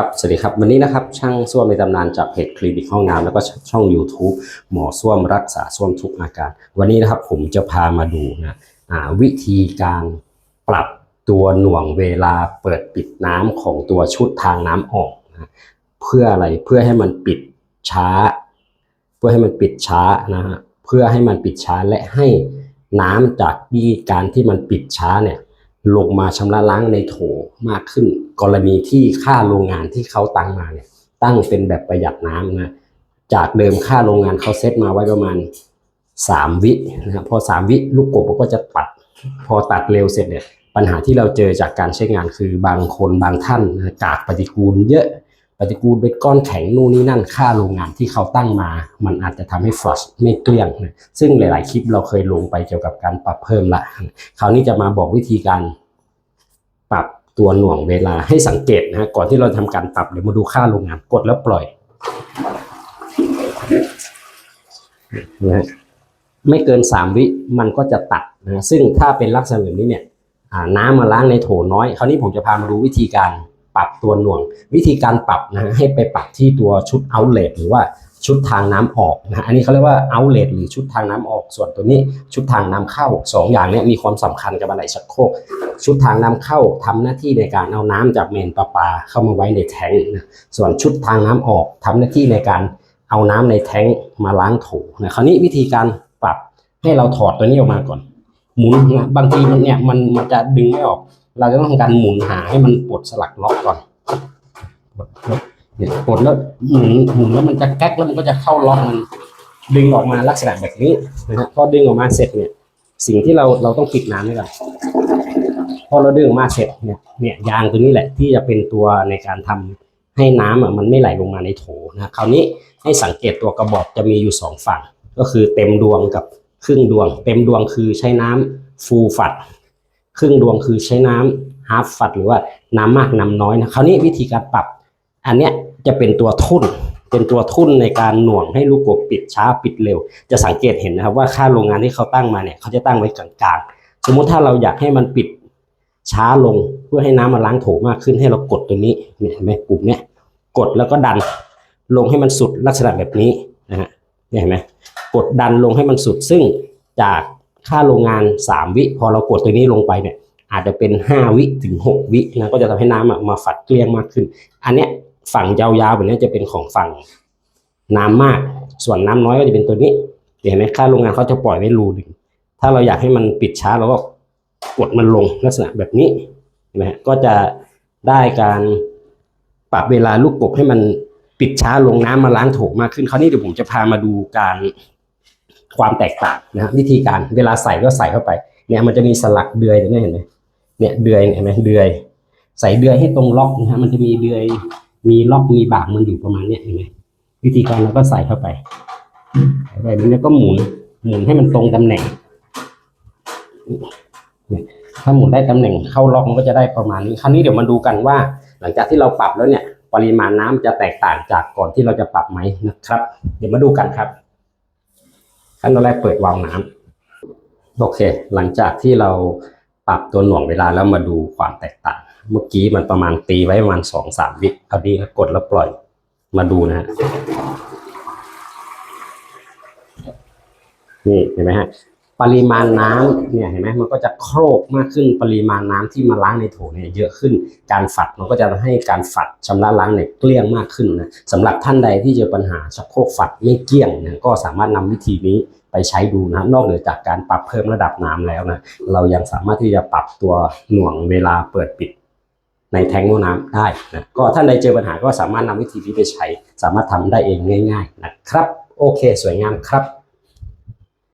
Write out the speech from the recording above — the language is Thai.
ครับสวัสดีครับ วันนี้นะครับช่างส้วมในตำนานจากเพจคลินิกห้องน้ำแล้วก็ช่อง YouTube หมอส้วมรักษาส้วมทุกอาการ วันนี้นะครับผมจะพามาดูนะวิธีการปรับตัวหน่วงเวลาเปิดปิดน้ำของตัวชุดทางน้ำออกนะเพื่ออะไรเพื่อให้มันปิดช้า เพื่อให้มันปิดช้านะฮะเพื่อให้มันปิดช้าและให้น้ำจากที่การที่มันปิดช้าเนี่ย ลงมาชำระล้างในโถมากขึ้น กรณีที่ค่าโรงงานที่เขาตั้งมาเนี่ยตั้งเป็นแบบประหยัดน้ำนะจากเดิมค่าโรงงานเขาเซตมาไว้ประมาณ 3 วินะครับพอ 3 วิลูกกบก็จะตัด พอตัดเร็วเสร็จเนี่ยปัญหาที่เราเจอจากการใช้งานคือบางคนบางท่านนะกากปฏิกูลเยอะ ปฏิกูลเป็นก้อนแข็งนู่นนี่นั่นค่าโรงงานที่เขาตั้งมา มันอาจจะทำให้ฟลัชไม่เกลี้ยงนะซึ่งหลาย ๆ คลิปเราเคยลงไปเกี่ยวกับการปรับเพิ่มละคราวนี้จะมาบอกวิธีการปรับตัวหน่วงเวลาให้สังเกตนะฮะก่อนที่เราทำการปรับเดี๋ยวมาดูค่าโรงงานกดแล้วปล่อยนะฮะไม่เกินสามวิมันก็จะตัดนะฮะซึ่งถ้าเป็นลักษณะแบบนี้เนี่ยน้ำมาล้างในโถน้อย คราวนี้ผมจะพามาดูวิธีการ ปรับตัวหน่วง วิธีการปรับนะฮะให้ไปปรับที่ตัวชุด outlet หรือว่าชุดทางน้ำออกนะฮะอันนี้เขาเรียกว่า outlet หรือชุดทางน้ำออก ส่วนตัวนี้ชุดทางน้ำเข้าสองอย่างนี้มีความสำคัญกับอะไรชักโครกชุดทางน้ำเข้าทำหน้าที่ในการเอาน้ำจากเมนประปาเข้ามาไว้ในแทงนะส่วนชุดทางน้ำออกทำหน้าที่ในการเอาน้ำในแทงมาล้างโถนะคราวนี้วิธีการปรับให้เราถอดตัวนี้ออกมาก่อนหมุนนะบางทีมันเนี่ยมันมันจะดึงไม่ออก เราจะต้องทำการหมุนหาให้มันปลดสลักล็อกก่อนเนี่ยปลดแล้วหมุนหมุนแล้วมันจะแก๊กแล้วมันก็จะเข้าล็อกมันดึงออกมาลักษณะแบบนี้นะฮะพอดึงออกมาเสร็จเนี่ย สิ่งที่เราเราต้องปิดน้ำไว้ก่อนพอเราดึงออกมาเสร็จเนี่ยเนี่ยยางตัวนี้แหละที่จะเป็นตัวในการทำให้น้ำอะมันไม่ไหลลงมาในโถนะคราวนี้ให้สังเกตตัวกระบอกจะมีอยู่สองฝั่ง ก็คือเต็มดวงกับครึ่งดวง เต็มดวงคือใช้น้ำฟูฝัด ครึ่งดวงคือใช้น้ำฮาร์ฟฝัดหรือว่าน้ำมากน้ำน้อยนะคราวนี้วิธีการปรับ อันเนี้ยจะเป็นตัวทุ่นเป็นตัวทุ่นในการหน่วงให้ลูกกบปิดช้าปิดเร็ว จะสังเกตเห็นนะครับว่าค่าโรงงานที่เขาตั้งมาเนี่ยเขาจะตั้งไว้กลางๆ สมมุติถ้าเราอยากให้มันปิดช้าลงเพื่อให้น้ำมาล้างโถมากขึ้นให้เรากดตัวนี้เนี่ยเห็นไหมปุ่มเนี่ยกดแล้วก็ดันลงให้มันสุดลักษณะแบบนี้นะฮะเนี่ยเห็นไหมกดดันลงให้มันสุดซึ่งจาก ค่าโรงงาน 3 วิ พอเรากดตัวนี้ลงไปเนี่ยอาจจะเป็น 5 วิถึง 6 วินะก็จะทำให้น้ำมาฝัดเกลี้ยงมากขึ้น อันเนี้ยฝั่งยาวๆแบบนี้จะเป็นของฝั่งน้ำมาก ส่วนน้ำน้อยก็จะเป็นตัวนี้เห็นไหมค่าโรงงานเขาจะปล่อยไว้รูหนึ่งถ้าเราอยากให้มันปิดช้าเราก็กดมันลงลักษณะแบบนี้เห็นไหมฮะก็จะได้การปรับเวลาลูกกบให้มันปิดช้าลงน้ำมาล้างโถมากขึ้นคราวนี้เดี๋ยวผมจะพามาดูการ ความแตกต่างนะฮะวิธีการเวลาใส่ก็ใส่เข้าไปเนี่ยมันจะมีสลักเดือยตรงนี้เห็นไหมเนี่ยเดือยเห็นไหมเดือย ใส่เดือยให้ตรงล็อกนะฮะมันจะมีเดือยมีล็อกมีบากมันอยู่ประมาณเนี้ยเห็นไหมวิธีการเราก็ใส่เข้าไปใส่ไปแล้วก็หมุนหมุนให้มันตรงตำแหน่งถ้าหมุนได้ตำแหน่งเข้าล็อกมันก็จะได้ประมาณนี้คราวนี้เดี๋ยวมาดูกันว่า หลังจากที่เราปรับแล้วเนี่ย ปริมาณน้ำจะแตกต่างจากก่อนที่เราจะปรับไหมนะครับ เดี๋ยวมาดูกันครับ ขั้นตอนแรกเปิดวาล์วน้ำโอเค หลังจากที่เราปรับตัวหน่วงเวลาแล้วมาดูความแตกต่าง เมื่อกี้มันประมาณตีไว้ประมาณสองสามวิเอาดีกดแล้วปล่อยมาดูนะฮะนี่เห็นไหมฮะ ปริมาณน้ำเนี่ยเห็นไหมมันก็จะโครกมากขึ้นปริมาณน้ำที่มาล้างในโถเนี่ยเยอะขึ้น การฝัดมันก็จะให้การฝัดชำระล้างเนี่ยเกลี้ยงมากขึ้นนะสำหรับท่านใดที่เจอปัญหาชักโครกฝัดไม่เกลี้ยงเนะก็สามารถนำวิธีนี้ไปใช้ดูนะนอกเหนือจากการปรับเพิ่มระดับน้ำแล้วนะเรายังสามารถที่จะปรับตัวหน่วงเวลาเปิดปิดในแทงโน้น้ำได้นะก็ท่านใดเจอปัญหาก็สามารถนำวิธีนี้ไปใช้ สามารถทำได้เองง่าย ๆ นะครับ โอเค สวยงามครับ